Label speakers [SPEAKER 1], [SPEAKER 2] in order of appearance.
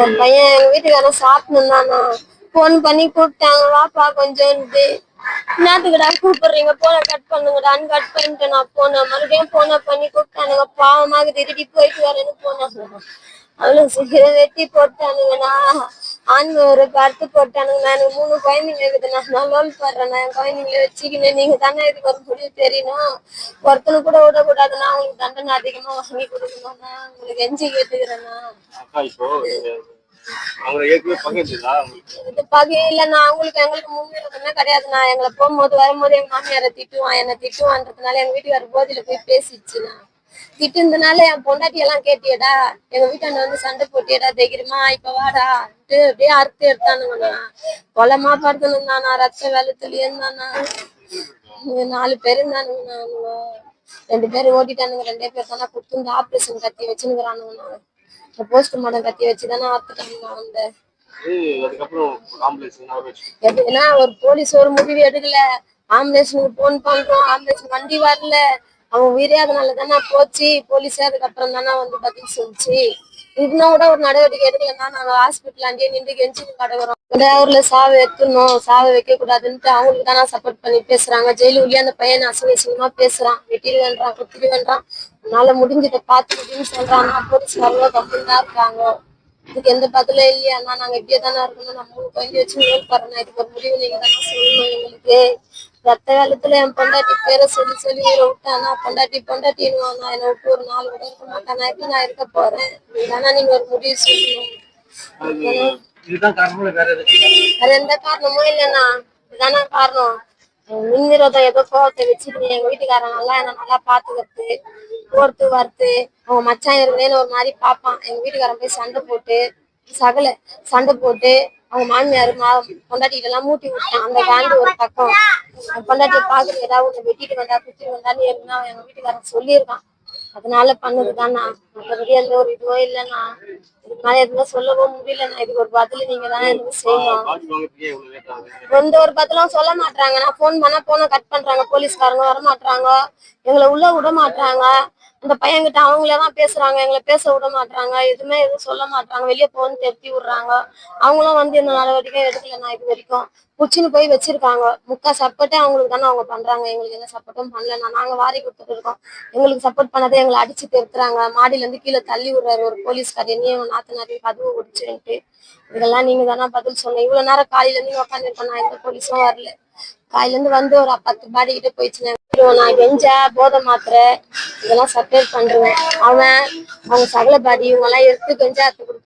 [SPEAKER 1] என் பையன் எங்க வீட்டுக்காரன் சாப்பிடணும்னா போன் பண்ணி கூப்பிட்டாங்க. வாப்பா கொஞ்சம் என்னத்துக்குடா கூப்பிடுறீங்க? போன கட் பண்ணுங்கடான்னு கட் பண்ணிட்டு நான் போனேன் மறுபடியும் போன பண்ணி கூப்பிட்டானுங்க. பாவமாக திருடி போயிட்டு வரேன்னு போனாங்க அவ்வளவு சீக்கிரம் வெட்டி போட்டானுங்கண்ணா ஆண்மை ஒரு கருத்து போட்டானுங்க. நான் மூணு குழந்தைங்க இருக்குது. நான் படுறேன். நான் என் குழந்தைங்கள வச்சுக்கினேன் நீங்க தானே இதுக்கு ஒரு முடிவு தெரியணும். ஒருத்தனை கூட விடக்கூடாதுன்னா அவங்களுக்கு தண்டனை அதிகமா வாங்கி கொடுக்கணும்னா உங்களுக்கு எஞ்சி கேட்டுக்கிறேண்ணா
[SPEAKER 2] அக்கா இப்போ நீங்க அவங்க ஏற்கனவே பகிர்ந்துதா உங்களுக்கு
[SPEAKER 1] இது பகை இல்லைண்ணா அவங்களுக்கு எங்களுக்கு முன்னுரிமை கிடையாதுண்ணா எங்களை போகும்போது வரும்போது எங்க மாமியாரை திட்டுவான் என்னை திட்டுவான்றதுனால எங்க வீட்டுக்கார போதியில போய் பேசிடுச்சுண்ணா திட்டுனதுனால என் பொண்டாட்டி எல்லாம் கேட்டியடா எங்க வீட்டாண்ட வந்து சண்டை போட்டியடா தைரியமா இப்ப வாடா அப்படியே அறுத்து எடுத்தானுங்கண்ணா. கொலமா படுத்தணும்தாண்ணா ரத்த வெள்ளத்துல இருந்தாண்ணா இங்க நாலு பேர் இருந்தானுங்கண்ணா ரெண்டு பேர் ஓட்டிட்டானுங்க ரெண்டே பேர் தானே கொடுத்து ஆப்ரேஷன் கத்தி வச்சுன்னுக்குறானுங்கண்ணா. இந்த போஸ்ட் மார்டம் கத்தி வச்சுதானே அறுத்துட்டானுங்க அந்த ஒரு போலீஸ் ஒரு முடிவு எடுக்கல. ஆம்புலன்ஸுக்கு போன் பண்றோம் ஆம்புலன்ஸ் வண்டி வரல. அவன் உயிரே அதனால தானே போச்சு போலீஸே அதுக்கப்புறம் தானே வந்து பதில் சொல்லிச்சு. இன்னும் கூட ஒரு நடவடிக்கை எடுக்கலன்னா நாங்க ஹாஸ்பிட்டல் அங்கேயே நின்று கெஞ்சி கடவுறோம் டிரைவர்ல சாவை எடுத்துடணும் சாவை வைக்க கூடாதுன்ட்டு அவங்களுக்கு தானே சப்போர்ட் பண்ணி பேசுறாங்க. ஜெயிலு உள்ளே அந்த பையன் அசிங்க அசிங்கமா பேசுறான். வெட்டிடுவேன்றான் குத்திடுவேன்றான். உன்னால முடிஞ்சதை பார்த்து முடியும்னு சொல்றான் போலீஸ் வரல கம்மியா தான் இருக்காங்க. இதுக்கு எந்த பதிலும் இல்லையா. நாங்க இப்படியே தானே இருக்கணும். நம்ம மூணு வச்சு நோய் பாருங்க. இதுக்கு ஒரு முடிவு நீங்க தானே சொல்லணும் எங்களுக்கு. ரத்த காலத்துல என் பொண்டாட்டி பேரை சொல்லி சொல்லி விட்டானா? பொண்டாட்டி பொண்டாட்டின்னு என்னை விட்டு ஒரு நாள் கூட இருக்க மாட்டேன்? எப்படி நான் இருக்க போறேன்? இதுதானே நீங்க ஒரு முடிவு சொல்லணும்
[SPEAKER 2] அது வேற
[SPEAKER 1] எந்த காரணமும் இல்லைண்ணா. இதுதானே காரணம். மின் விரோதம் ஏதோ கோவத்தை வச்சுட்டு எங்க வீட்டுக்காரன் நல்லா என்ன நல்லா பாத்துக்கிறது போறது வரது அவங்க மச்சான் இருக்குன்னு ஒரு மாதிரி பார்ப்பான். எங்க வீட்டுக்காரன் போய் சண்டை போட்டு சகல சண்டை போட்டு அவங்க மாமியார் மா பொண்டாட்டிகிட்ட எல்லாம் மூட்டி விட்டான் அந்த காண்டு ஒரு பக்கம். அந்த பொண்டாட்டியை பாக்குறது ஏதாவது ஒண்ணு வெட்டிட்டு வந்தா குத்திட்டு வந்தான்னு ஏற்கனவே அவன் எங்க வீட்டுக்காரன் சொல்லியிருக்கான். அதனால பண்ணதுதானா? மற்றபடி எந்த ஒரு இதுவோ இல்லைண்ணா. இதுக்கு மேல எதுவும் சொல்லவும் முடியலண்ணா. இதுக்கு ஒரு பதில் நீங்க தானே எதுவும் செய்யணும். எந்த ஒரு பதிலும் சொல்ல மாட்டாங்க நான் ஃபோன் பண்ணா போனை கட் பண்றாங்க. போலீஸ்காரங்க வர மாட்டாங்க எங்களை உள்ள விட மாட்டாங்க அந்த பையன்கிட்ட அவங்களே தான் பேசுறாங்க எங்களை பேச விட மாட்டாங்க எதுவுமே எதுவும் சொல்ல மாட்டாங்க வெளியே போகணும்னு திருத்தி விடுறாங்க. அவங்களும் வந்து இந்த நடவடிக்கை எடுக்கல நான் இது வரைக்கும். புச்சின்னு போய் வச்சிருக்காங்க. முக்கா சப்போர்ட்டே அவங்களுக்கு தானே அவங்க பண்றாங்க. எங்களுக்கு எந்த சப்போர்ட்டும் பண்ணல. நாங்க வாரி கொடுத்துட்டு இருக்கோம். எங்களுக்கு சப்போர்ட் பண்ணதே எங்களை அடிச்சு திருத்துறாங்க. மாடியில இருந்து கீழே தள்ளி விடுறாரு ஒரு போலீஸ்கார் என்னையும் நாத்தனாரையும் கதவு குடிச்சுட்டு இதெல்லாம் நீங்க தானே பதில் சொன்ன இவ்வளவு நேரம் காலையில இருந்து உட்காந்துருக்கோம் நான் எந்த போலீஸும் வரல. காலையில இருந்து வந்து ஒரு பத்து பாடி கிட்ட போயிடுச்சு நான் கெஞ்சா போதை மாத்திரை இதெல்லாம் சப்ளை பண்றேன் அவன் அவங்க சகல பாதி இவங்க எல்லாம் எடுத்து கெஞ்சா எடுத்து